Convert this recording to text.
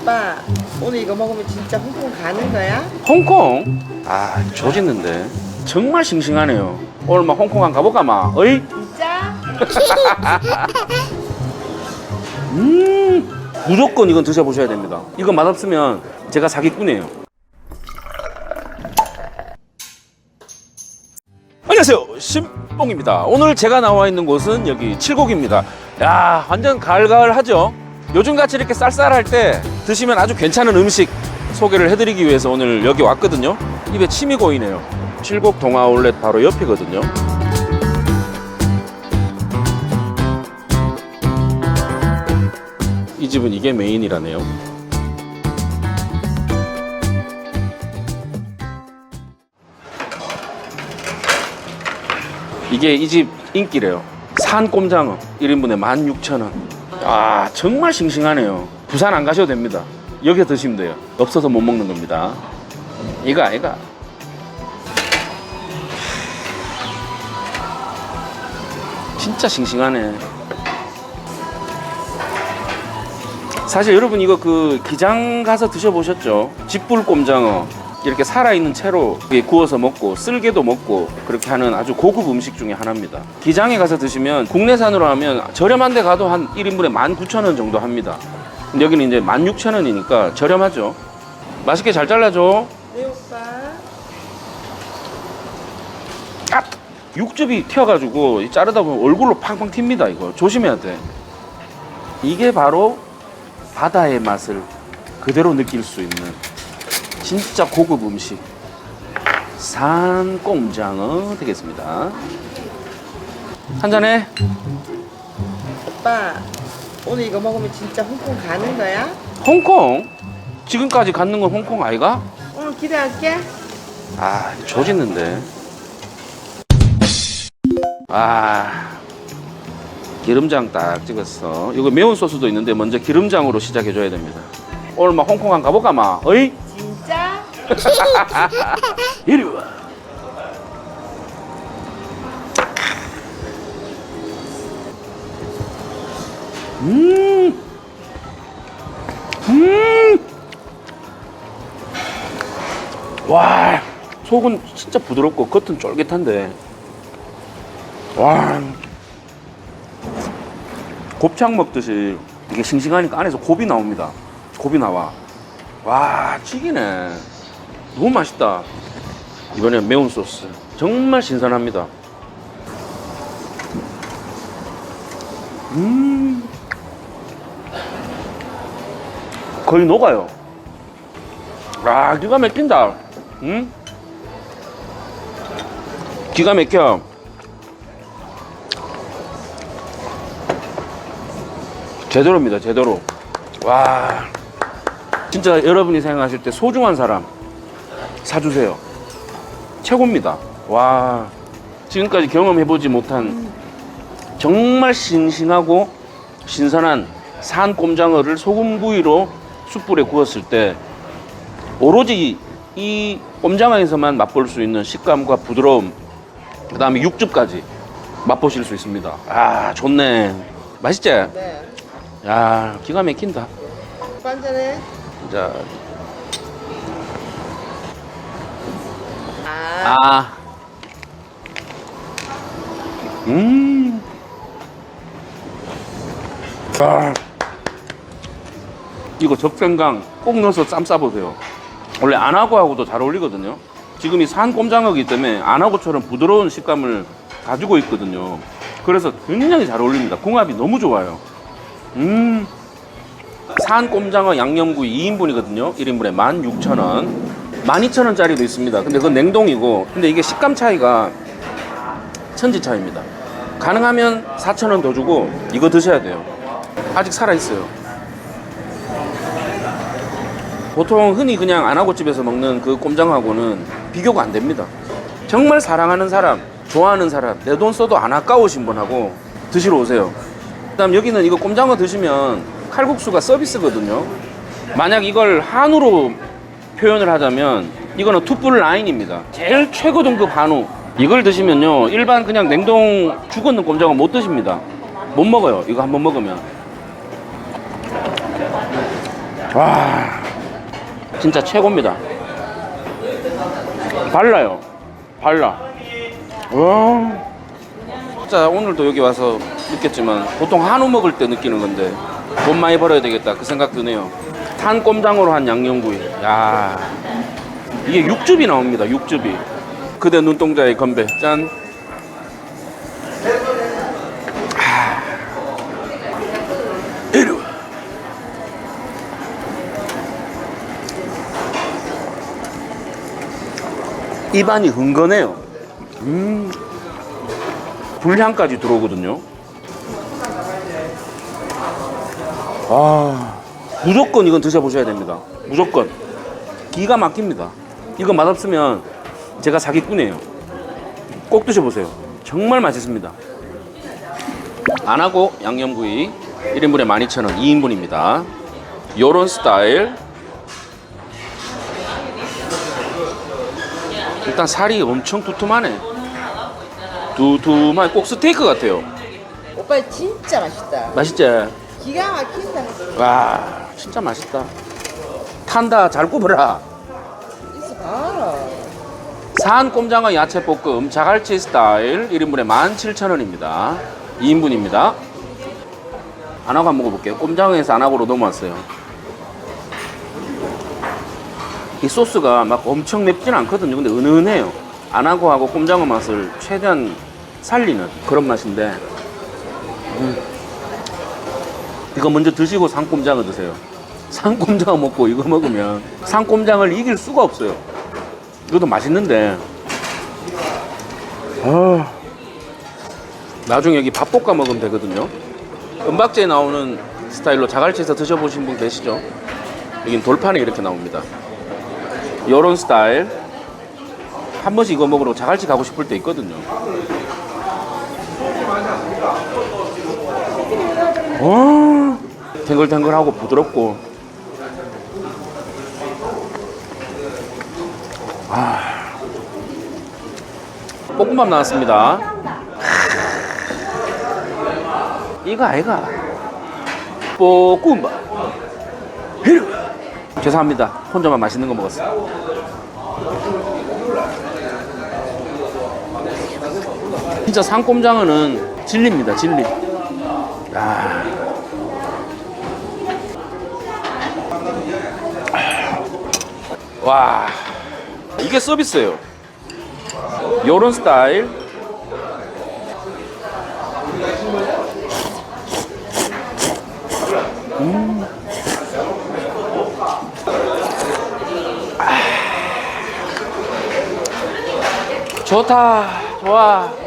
오빠 오늘 이거 먹으면 진짜 홍콩 가는 거야? 홍콩? 아 조짓는데. 정말 싱싱하네요. 오늘 막 홍콩 한 가볼까 마? 어이? 진짜? 음 무조건 이건 드셔보셔야 됩니다. 이거 맛없으면 제가 사기꾼이에요. 안녕하세요. 신봉입니다. 오늘 제가 나와 있는 곳은 여기 칠곡입니다. 야 완전 가을가을하죠 요즘같이 이렇게 쌀쌀할 때 드시면 아주 괜찮은 음식 소개를 해드리기 위해서 오늘 여기 왔거든요. 입에 침이 고이네요. 칠곡 동아올렛 바로 옆이거든요. 이 집은 이게 메인이라네요. 이게 이 집 인기래요. 산 꼼장어. 1인분에 16,000원. 아, 정말 싱싱하네요. 부산 안 가셔도 됩니다. 여기 드시면 돼요. 없어서 못 먹는 겁니다. 이거 아이가. 진짜 싱싱하네. 사실 여러분 이거 그 기장 가서 드셔보셨죠? 집불 꼼장어 이렇게 살아있는 채로 구워서 먹고 쓸개도 먹고 그렇게 하는 아주 고급 음식 중에 하나입니다. 기장에 가서 드시면 국내산으로 하면 저렴한 데 가도 한 1인분에 19,000원 정도 합니다. 근데 여기는 이제 16,000원이니까 저렴하죠. 맛있게 잘 잘라줘. 네 오빠 아! 육즙이 튀어가지고 이 자르다 보면 얼굴로 팡팡 튑니다 이거 조심해야 돼 이게 바로 바다의 맛을 그대로 느낄 수 있는 진짜 고급 음식. 산꼼장어 되겠습니다. 한 잔해. 오빠 오늘 이거 먹으면 진짜 홍콩 가는 거야? 홍콩? 지금까지 갖는 건 홍콩 아이가? 오늘 기대할게. 아 조짓는데. 아 기름장 딱 찍었어. 이거 매운 소스도 있는데 먼저 기름장으로 시작해 줘야 됩니다. 오늘 막 홍콩 한 가볼까 마? 어이? 이리 와 음, 음, 와, 속은 진짜 부드럽고 겉은 쫄깃한데, 와, 곱창 먹듯이 이게 싱싱하니까 안에서 곱이 나옵니다. 곱이 나와. 와, 찌기네. 너무 맛있다. 이번엔 매운 소스. 정말 신선합니다. 음. 거의 녹아요. 아, 기가 막힌다. 음? 기가 막혀. 제대로입니다, 제대로. 와. 진짜 여러분이 생각하실 때 소중한 사람 사주세요. 최고입니다. 와. 지금까지 경험해보지 못한 정말 싱싱하고 신선한 산 꼼장어를 소금구이로 숯불에 구웠을 때 오로지 이 꼼장어에서만 맛볼 수 있는 식감과 부드러움 그 다음에 육즙까지 맛보실 수 있습니다. 아 좋네. 맛있지? 네 야 기가 막힌다. 한잔해 자, 아, 아, 음, 아, 이거 적생강 꼭 넣어서 쌈 싸보세요. 원래 안하고하고도 잘 어울리거든요. 지금 이 산 꼼장어기 때문에 안하고처럼 부드러운 식감을 가지고 있거든요. 그래서 굉장히 잘 어울립니다. 궁합이 너무 좋아요. 음. 산 꼼장어 양념구이 2인분이거든요. 1인분에 16,000원. 12,000원짜리도 있습니다. 근데 그건 냉동이고. 근데 이게 식감 차이가 천지 차이입니다. 가능하면 4,000원 더 주고 이거 드셔야 돼요. 아직 살아있어요. 보통 흔히 그냥 안하고집에서 먹는 그 꼼장하고는 비교가 안 됩니다. 정말 사랑하는 사람, 좋아하는 사람, 내 돈 써도 안 아까우신 분하고 드시러 오세요. 그 다음 여기는 이거 꼼장어 드시면 칼국수가 서비스거든요. 만약 이걸 한우로 표현을 하자면 이거는 투뿔 라인입니다. 제일 최고 등급 한우. 이걸 드시면요 일반 그냥 냉동 죽었는 꼼장어 못 드십니다. 못 먹어요. 이거 한번 먹으면 와, 진짜 최고입니다. 발라요. 발라. 와. 진짜 오늘도 여기 와서 느꼈지만 보통 한우 먹을 때 느끼는 건데 돈 많이 벌어야 되겠다 그 생각 드네요. 탄 꼼장으로 한 양념구이. 야. 이게 육즙이 나옵니다. 육즙이. 그대 눈동자의 건배. 짠. 입안이 흥건해요. 음. 불향까지 들어오거든요. 아, 무조건 이건 드셔보셔야 됩니다. 무조건. 기가 막힙니다. 이거 맛없으면 제가 사기꾼이에요. 꼭 드셔보세요. 정말 맛있습니다. 안 하고 양념구이 1인분에 12,000원 2인분입니다. 요런 스타일. 일단 살이 엄청 두툼하네. 두툼한 꼭 스테이크 같아요. 오빠 진짜 맛있다. 맛있지? 기가 막힌다. 와, 진짜 맛있다. 탄다, 잘 굽어라. 있어 봐라. 산 꼼장어 야채 볶음 자갈치 스타일 1인분에 17,000원입니다. 2인분입니다. 안하고 한번 먹어볼게요. 꼼장어에서 안하고로 넘어왔어요. 이 소스가 막 엄청 맵진 않거든요. 근데 은은해요. 안하고하고 꼼장어 맛을 최대한 살리는 그런 맛인데 음. 이거 먼저 드시고 산꼼장어 드세요. 산꼼장어 먹고 이거 먹으면 산꼼장어를 이길 수가 없어요. 이것도 맛있는데. 아, 나중에 여기 밥 볶아 먹으면 되거든요. 은박지에 나오는 스타일로 자갈치에서 드셔보신 분 계시죠? 여긴 돌판에 이렇게 나옵니다. 요런 스타일. 한 번씩 이거 먹으러 자갈치 가고 싶을 때 있거든요. 와, 탱글탱글하고 부드럽고 볶음밥 나왔습니다. 이거 아이가 볶음밥. 죄송합니다. 혼자만 맛있는 거 먹었어요. 진짜 산꼼장어는 진리입니다. 진리. 야. 와. 이게 서비스예요. 요런 스타일 음. 아. 좋다 좋아